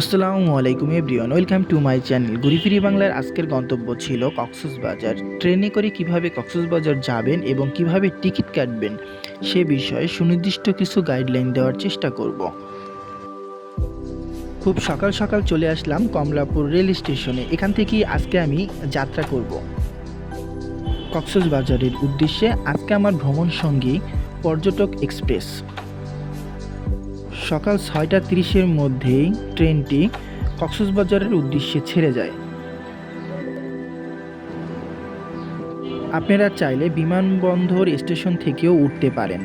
আসসালামু আলাইকুম everyone, welcome to my channel ঘুরিফিরি বাংলার আজকের গন্তব্য ছিল কক্সবাজার। ট্রেনে করে কীভাবে কক্সবাজার যাবেন এবং কীভাবে টিকিট কাটবেন সে বিষয়ে সুনির্দিষ্ট কিছু গাইডলাইন দেওয়ার চেষ্টা করব। খুব সকাল সকাল চলে আসলাম কমলাপুর রেল স্টেশনে। এখান থেকেই আজকে আমি যাত্রা করব। কক্সবাজারের উদ্দেশ্যে আজকে আমার ভ্রমণ সঙ্গী পর্যটক এক্সপ্রেস। সকাল ছয়টা তিরিশের মধ্যেই ট্রেনটি কক্সবাজারের উদ্দেশ্যে ছেড়ে যায়। আপনারা চাইলে বিমানবন্দর স্টেশন থেকেও উঠতে পারেন।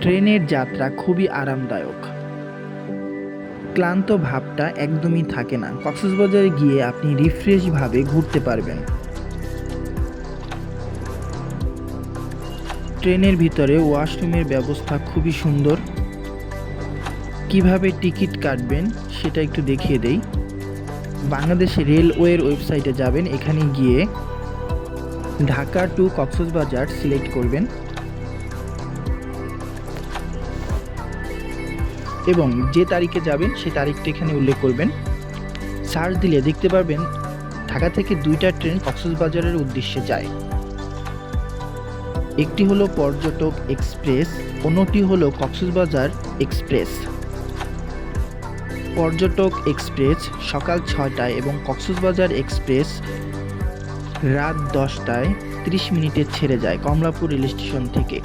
ট্রেনের যাত্রা খুবই আরামদায়ক। ক্লান্ত ভাবটা একদমই থাকে না। কক্সবাজারে গিয়ে আপনি রিফ্রেশভাবে ঘুরতে পারবেন। ট্রেনের ভিতরে ওয়াশরুমের ব্যবস্থা খুবই সুন্দর। কীভাবে টিকিট কাটবেন সেটা একটু দেখিয়ে দেই। বাংলাদেশ রেলওয়ের ওয়েবসাইটে যাবেন, এখানে গিয়ে ঢাকা টু কক্সবাজার সিলেক্ট করবেন। এবং যে তারিখে যাবেন সেই তারিখটা এখানে উল্লেখ করবেন। সার্চ দিলে দেখতে পারবেন, ঢাকা থেকে দুইটা ট্রেন কক্সবাজারের উদ্দেশ্যে যায়। একটি হলো পর্যটক এক্সপ্রেস, অন্যটি হলো কক্সবাজার এক্সপ্রেস। পর্যটক এক্সপ্রেস সকাল ছয়টায় এবং কক্সবাজার এক্সপ্রেস রাত দশটায় ত্রিশ মিনিটে ছেড়ে যায় কমলাপুর রেল স্টেশন থেকে।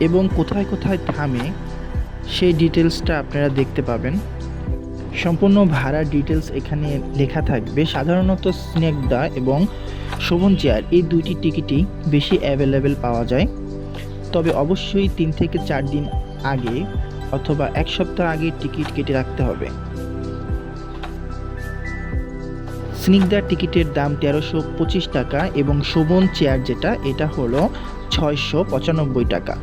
এবং কোথায় কোথায় থামে সেই ডিটেলসটা আপনারা দেখতে পাবেন। সম্পূর্ণ ভাড়া ডিটেলস এখানে লেখা থাকবে। সাধারণত স্নেকদা এবং শোভন চেয়ার এই দুইটি টিকিটই বেশি অ্যাভেলেবেল পাওয়া যায়। তবে অবশ্যই তিন থেকে চার দিন আগে অথবা এক সপ্তাহ আগে টিকিট কেটে রাখতে হবে। স্নিগ্ধার টিকিটের দাম তেরোশো পঁচিশ টাকা এবং শোভন চেয়ার যেটা, এটা হলো ছয়শো পঁচানব্বই টাকা।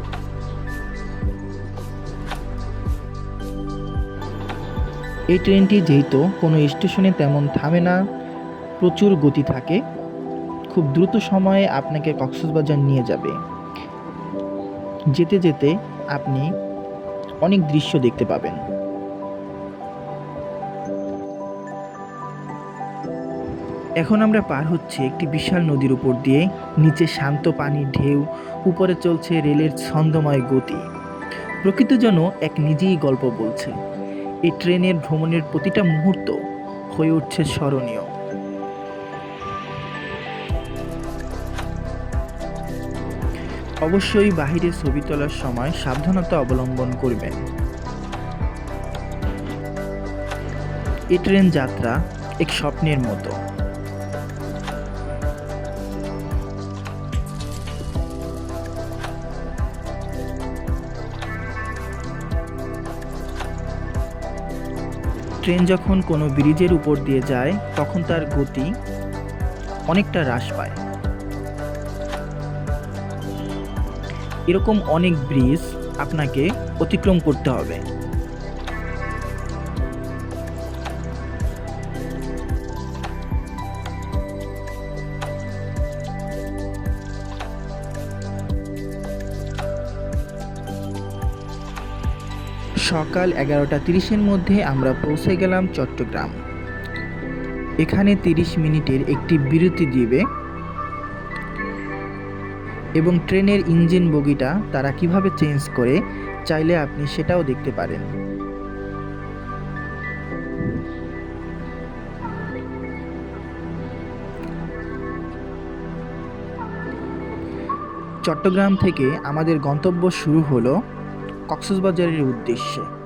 এই ট্রেনটি যেহেতু কোনো স্টেশনে তেমন থামে না, প্রচুর গতি থাকে, খুব দ্রুত সময়ে আপনাকে কক্সবাজার নিয়ে যাবে। যেতে যেতে আপনি অনেক দৃশ্য দেখতে পাবেন। এখন আমরা পার হচ্ছে একটি বিশাল নদীর উপর দিয়ে। নিচে শান্ত পানির ঢেউ, উপরে চলছে রেলের ছন্দময় গতি। প্রকৃত যেন এক নিজেই গল্প বলছে। এই ট্রেনের ভ্রমণের প্রতিটা মুহূর্ত হয়ে উঠছে স্মরণীয়। অবশ্যই বাহিরে ছবি তোলার সময় সাবধানতা অবলম্বন করবেন। এই ট্রেন যাত্রা এক স্বপ্নের মতো। ট্রেন যখন কোনো ব্রিজের উপর দিয়ে যায়, তখন তার গতি অনেকটা হ্রাস পায়। এরকম অনেক ব্রিজ আপনাকে অতিক্রম করতে হবে। সকাল এগারোটা তিরিশের মধ্যে আমরা পৌঁছে গেলাম চট্টগ্রাম। এখানে তিরিশ মিনিটের একটি বিরতি দিবে। এবং ট্রেনের ইঞ্জিন বগিটা তারা কীভাবে চেঞ্জ করে চাইলে আপনি সেটাও দেখতে পারেন। চট্টগ্রাম থেকে আমাদের গন্তব্য শুরু হলো কক্সবাজারের উদ্দেশ্যে।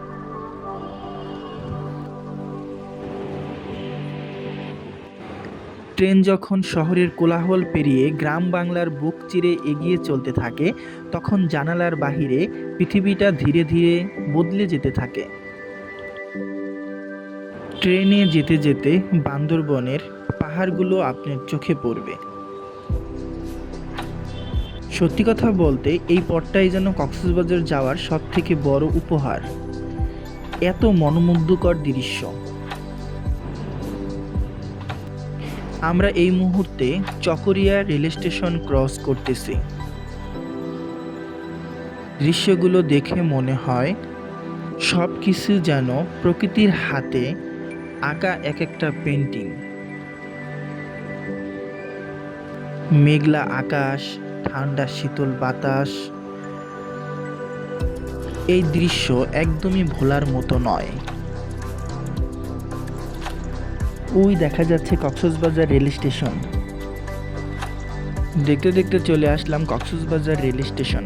ট্রেন যখন শহরের কোলাহল পেরিয়ে গ্রাম বাংলার বুক চিরে এগিয়ে চলতে থাকে, তখন জানালার বাহিরে পৃথিবীটা ধীরে ধীরে বদলে যেতে থাকে। ট্রেনে যেতে যেতে বান্দরবনের পাহাড়গুলো আপনার চোখে পড়বে। সত্যি কথা বলতে, এই পথটাই যেন কক্সবাজার যাওয়ার সবথেকে বড় উপহার। এত মনোমুগ্ধকর দৃশ্য। আমরা এই মুহূর্তে চকরিয়া রেল স্টেশন ক্রস করতেছি। দৃশ্যগুলো দেখে মনে হয় সব কিছু যেন প্রকৃতির হাতে আঁকা এক একটা পেন্টিং মেঘলা আকাশ, ঠান্ডা শীতল বাতাস। এই দৃশ্য একদমই ভোলার মতো নয়। ওই দেখা যাচ্ছে কক্সবাজার রেল স্টেশন। দেখতে দেখতে চলে আসলাম কক্সবাজার রেল স্টেশন।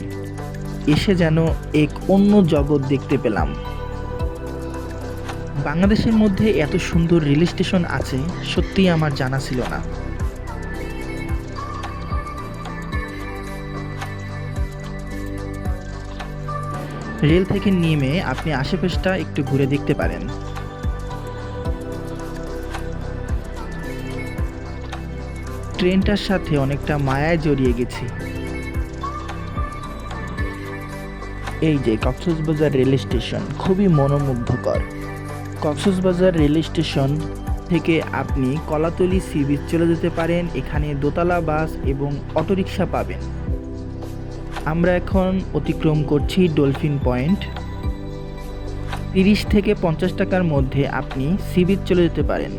এসে যেন এক অন্য জগৎ দেখতে পেলাম। বাংলাদেশের মধ্যে এত সুন্দর রেল স্টেশন আছে, সত্যিই আমার জানা ছিল না। রেল থেকে নেমে আপনি আশেপাশটা একটু ঘুরে দেখতে পারেন। ট্রেনটার সাথে অনেকটা মায়ায় জড়িয়ে গেছি। এই যে কক্সবাজার রেল স্টেশন, খুবই মনোমুগ্ধকর। কক্সবাজার রেল স্টেশন থেকে আপনি কলাতলি সি বিচ চলে যেতে পারেন, এখানে দোতলা বাস এবং অটোরিকশা পাবেন। আমরা এখন অতিক্রম করছি ডলফিন পয়েন্ট। তিরিশ থেকে পঞ্চাশ টাকার মধ্যে আপনি সি বিচ চলে যেতে পারেন।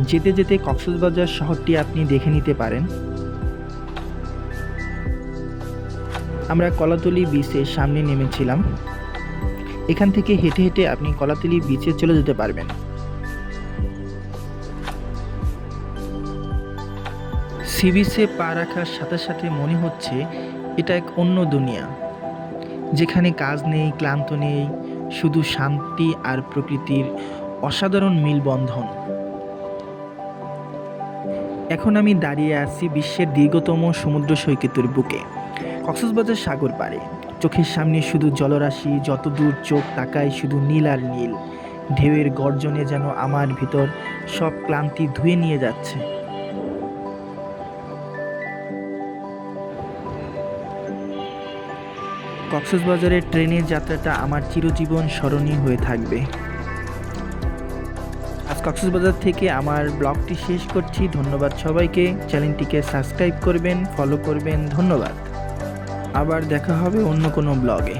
যেতে যেতে কক্সবাজার শহরটি আপনি দেখে নিতে পারেন। আমরা কলাতলি বিচের সামনে নেমেছিলাম। এখান থেকে হেঁটে হেঁটে আপনি কলাতলি বিচে চলে যেতে পারবেন। সি বিচে পা রাখার সাথে সাথে মনে হচ্ছে এটা এক অন্য দুনিয়া। যেখানে কাজ নেই, ক্লান্ত নেই, শুধু শান্তি আর প্রকৃতির অসাধারণ মিলবন্ধন। এখন আমি দাঁড়িয়ে আছি বিশ্বের দীর্ঘতম সমুদ্র সৈকতের বুকে। কক্সবাজার সাগর পাড়ে। চোখের সামনে শুধু জলরাশি, যত দূর চোখ তাকায় শুধু নীল আর নীল। ঢেউয়ের গর্জনে যেন আমার ভিতর সব ক্লান্তি ধুয়ে নিয়ে যাচ্ছে। কক্সবাজারের ট্রেনের যাত্রাটা আমার চিরজীবন স্মরণীয় হয়ে থাকবে। কক্সবাজার থেকে আমার ব্লগটি শেষ করছি। ধন্যবাদ সবাইকে। চ্যানেলটিকে সাবস্ক্রাইব করবেন ফলো করবেন। ধন্যবাদ। আবার দেখা হবে অন্য কোনো ব্লগে।